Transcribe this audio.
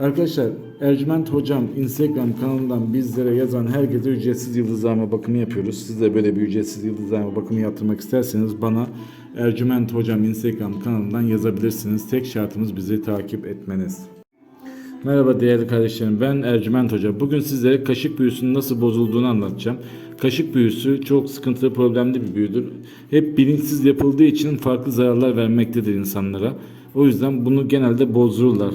Arkadaşlar Ercüment Hocam Instagram kanalından bizlere yazan herkese ücretsiz yıldızlama bakımı yapıyoruz. Siz de böyle bir ücretsiz yıldızlama bakımı yaptırmak isterseniz bana Ercüment Hocam Instagram kanalından yazabilirsiniz. Tek şartımız bizi takip etmeniz. Merhaba değerli kardeşlerim ben Ercüment Hoca. Bugün sizlere kaşık büyüsünün nasıl bozulduğunu anlatacağım. Kaşık büyüsü çok sıkıntılı problemli bir büyüdür. Hep bilinçsiz yapıldığı için farklı zararlar vermektedir insanlara. O yüzden bunu genelde bozdururlar.